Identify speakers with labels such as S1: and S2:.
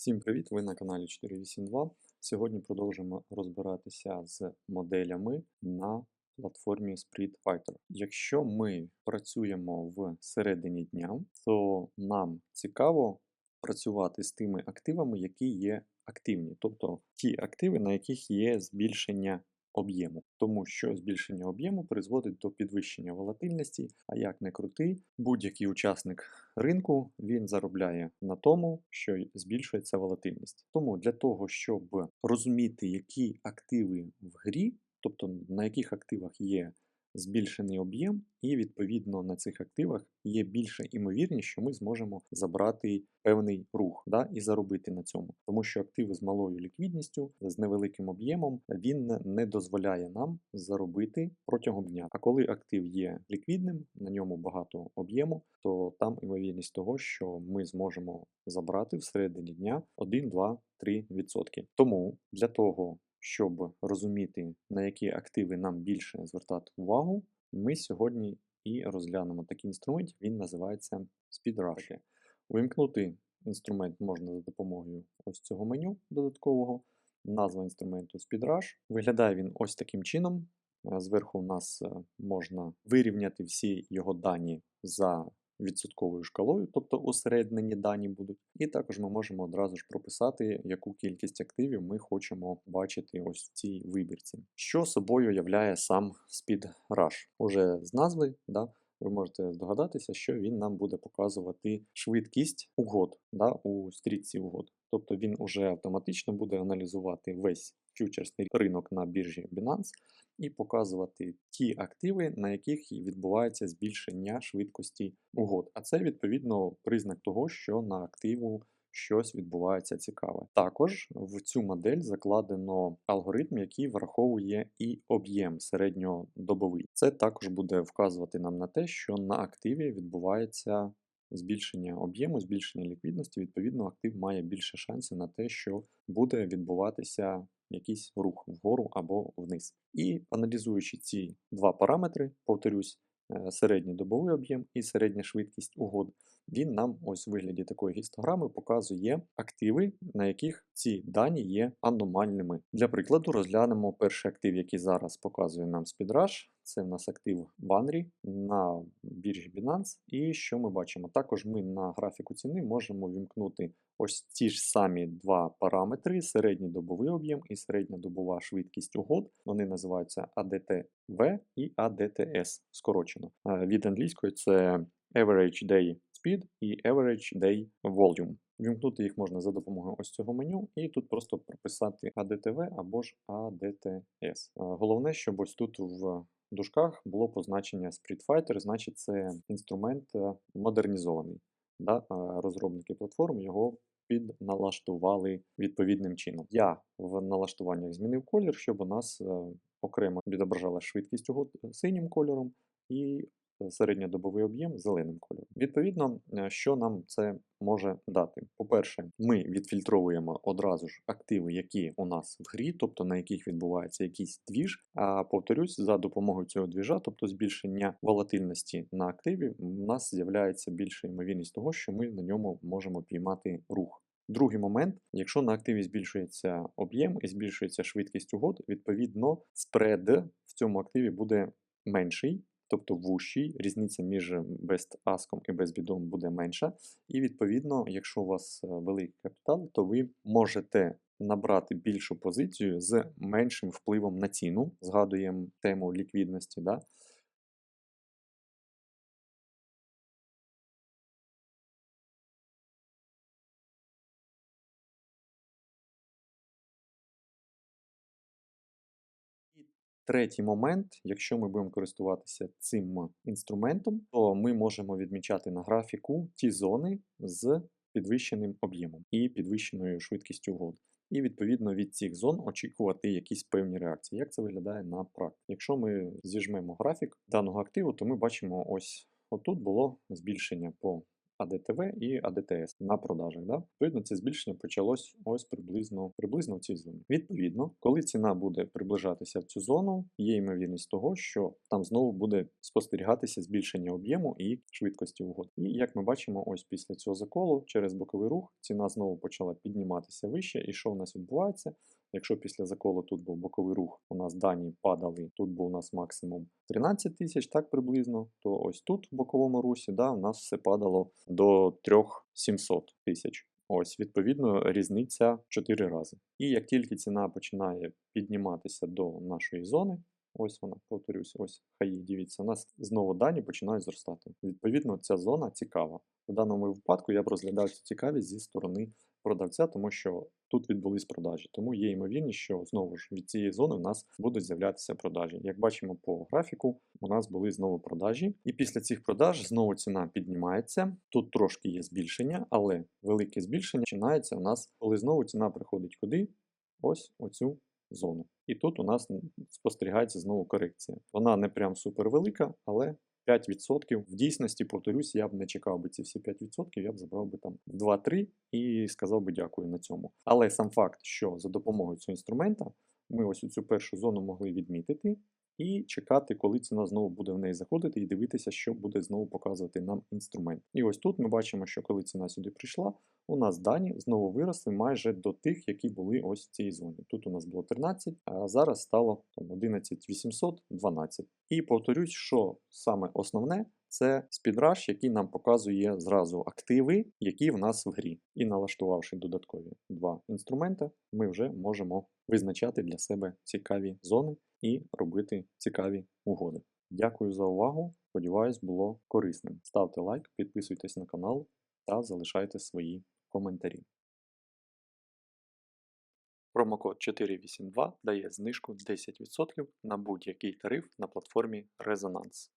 S1: Всім привіт! Ви на каналі 482. Сьогодні продовжимо розбиратися з моделями на платформі Spread Fighter. Якщо ми працюємо в середині дня, то нам цікаво працювати з тими активами, які є активні, тобто ті активи, на яких є збільшення об'єму, тому що збільшення об'єму призводить до підвищення волатильності, а як не крути, будь-який учасник ринку він заробляє на тому, що збільшується волатильність. Тому для того, щоб розуміти, які активи в грі, тобто на яких активах є збільшений об'єм, і відповідно на цих активах є більша імовірність, що ми зможемо забрати певний рух да, і заробити на цьому. Тому що активи з малою ліквідністю, з невеликим об'ємом, він не дозволяє нам заробити протягом дня. А коли актив є ліквідним, на ньому багато об'єму, то там імовірність того, що ми зможемо забрати всередині дня 1, 2, 3%. Тому для того, щоб розуміти, на які активи нам більше звертати увагу, ми сьогодні і розглянемо такий інструмент, він називається SpeedRush. Увімкнути інструмент можна за допомогою ось цього меню додаткового. Назва інструменту SpeedRush. Виглядає він ось таким чином. Е, Зверху у нас е, можна вирівняти всі його дані за відсотковою шкалою, тобто осереднені дані будуть. І також ми можемо одразу ж прописати, яку кількість активів ми хочемо бачити ось в цій вибірці. Що собою являє сам SpeedRush? Уже з назви, да, ви можете здогадатися, що він нам буде показувати швидкість угод да, у стрітці угод. Тобто він уже автоматично буде аналізувати весь фьючерсний ринок на біржі Binance і показувати ті активи, на яких відбувається збільшення швидкості угод. А це відповідно признак того, що на активу щось відбувається цікаве. Також в цю модель закладено алгоритм, який враховує і об'єм середньодобовий. Це також буде вказувати нам на те, що на активі відбувається збільшення об'єму, збільшення ліквідності. Відповідно, актив має більше шансів на те, що буде відбуватися якийсь рух вгору або вниз. І аналізуючи ці два параметри, повторюсь, е, середній добовий об'єм і середня швидкість угод, він нам ось у вигляді такої гістограми показує активи, на яких ці дані є аномальними. Для прикладу, розглянемо перший актив, який зараз показує нам SpeedRush. Це в нас актив Banry на біржі Binance. І що ми бачимо? Також ми на графіку ціни можемо вімкнути ось ці ж самі два параметри: середній добовий об'єм і середня добова швидкість угод. Вони називаються ADTV і ADTS скорочено. Е, Від англійської це Average Day Speed і Average Day Volume. Вімкнути їх можна за допомогою ось цього меню, і тут просто прописати ADTV або ж ADTS. Е, Головне, щоб ось тут в дужках було позначення Sprint Fighter, значить це інструмент е, модернізований. Да? Е, Розробники платформ його підналаштували відповідним чином. Я в налаштуваннях змінив колір, щоб у нас е, окремо відображала швидкість угод синім кольором і середньодобовий об'єм зеленим кольором. Відповідно, е, що нам це може дати? По-перше, ми відфільтровуємо одразу ж активи, які у нас в грі, тобто на яких відбувається якийсь двіж. А повторюсь, за допомогою цього двіжа, тобто збільшення волатильності на активі, у нас з'являється більша ймовірність того, що ми на ньому можемо піймати рух. Другий момент, якщо на активі збільшується об'єм і збільшується швидкість угод, відповідно спред в цьому активі буде менший, тобто вущий, різниця між best ask і best bid буде менша. І відповідно, якщо у вас е, великий капітал, то ви можете набрати більшу позицію з меншим впливом на ціну. Згадуємо тему ліквідності. Да? Третій момент, якщо ми будемо користуватися цим інструментом, то ми можемо відмічати на графіку ті зони з підвищеним об'ємом і підвищеною швидкістю угод. І відповідно від цих зон очікувати якісь певні реакції. Як це виглядає на практиці? Якщо ми зіжмемо графік даного активу, то ми бачимо ось отут було збільшення по АДТВ і АДТС на продажах. Да? Відповідно, це збільшення почалось ось приблизно, приблизно в цій зоні. Відповідно, коли ціна буде приближатися в цю зону, є ймовірність того, що там знову буде спостерігатися збільшення об'єму і швидкості угод. І як ми бачимо, ось після цього заколу через боковий рух ціна знову почала підніматися вище. І що у нас відбувається? Якщо після заколу тут був боковий рух, у нас дані падали, тут був у нас максимум 13 тисяч, так приблизно, то ось тут в боковому русі да, у нас все падало до 3700 тисяч. Ось, відповідно, різниця 4 рази. І як тільки ціна починає підніматися до нашої зони, ось вона, повторюсь, ось хай дивіться, у нас знову дані починають зростати. Відповідно, ця зона цікава. В даному випадку я б розглядав цю цікавість зі сторони продавця, тому що тут відбулись продажі. Тому є ймовірність, що знову ж від цієї зони у нас будуть з'являтися продажі. Як бачимо по графіку, у нас були знову продажі, і після цих продаж знову ціна піднімається. Тут трошки є збільшення, але велике збільшення починається у нас, коли знову ціна приходить куди? Ось оцю зону. І тут у нас спостерігається знову корекція. Вона не прям супер велика, але 5% в дійсності, повторюсь, я б не чекав би ці всі 5%, я б забрав би там 2-3 і сказав би дякую на цьому. Але сам факт, що за допомогою цього інструмента ми ось цю першу зону могли відмітити і чекати, коли ціна знову буде в неї заходити, і дивитися, що буде знову показувати нам інструмент. І ось тут ми бачимо, що коли ціна сюди прийшла, у нас дані знову виросли майже до тих, які були ось в цій зоні. Тут у нас було 13, а зараз стало там 11800, 12. І повторюсь, що саме основне. Це спідраж, який нам показує зразу активи, які в нас в грі. І налаштувавши додаткові два інструменти, ми вже можемо визначати для себе цікаві зони і робити цікаві угоди. Дякую за увагу. Сподіваюсь, було корисним. Ставте лайк, підписуйтесь на канал та залишайте свої коментарі. Промокод 482 дає знижку 10% на будь-який тариф на платформі Резонанс.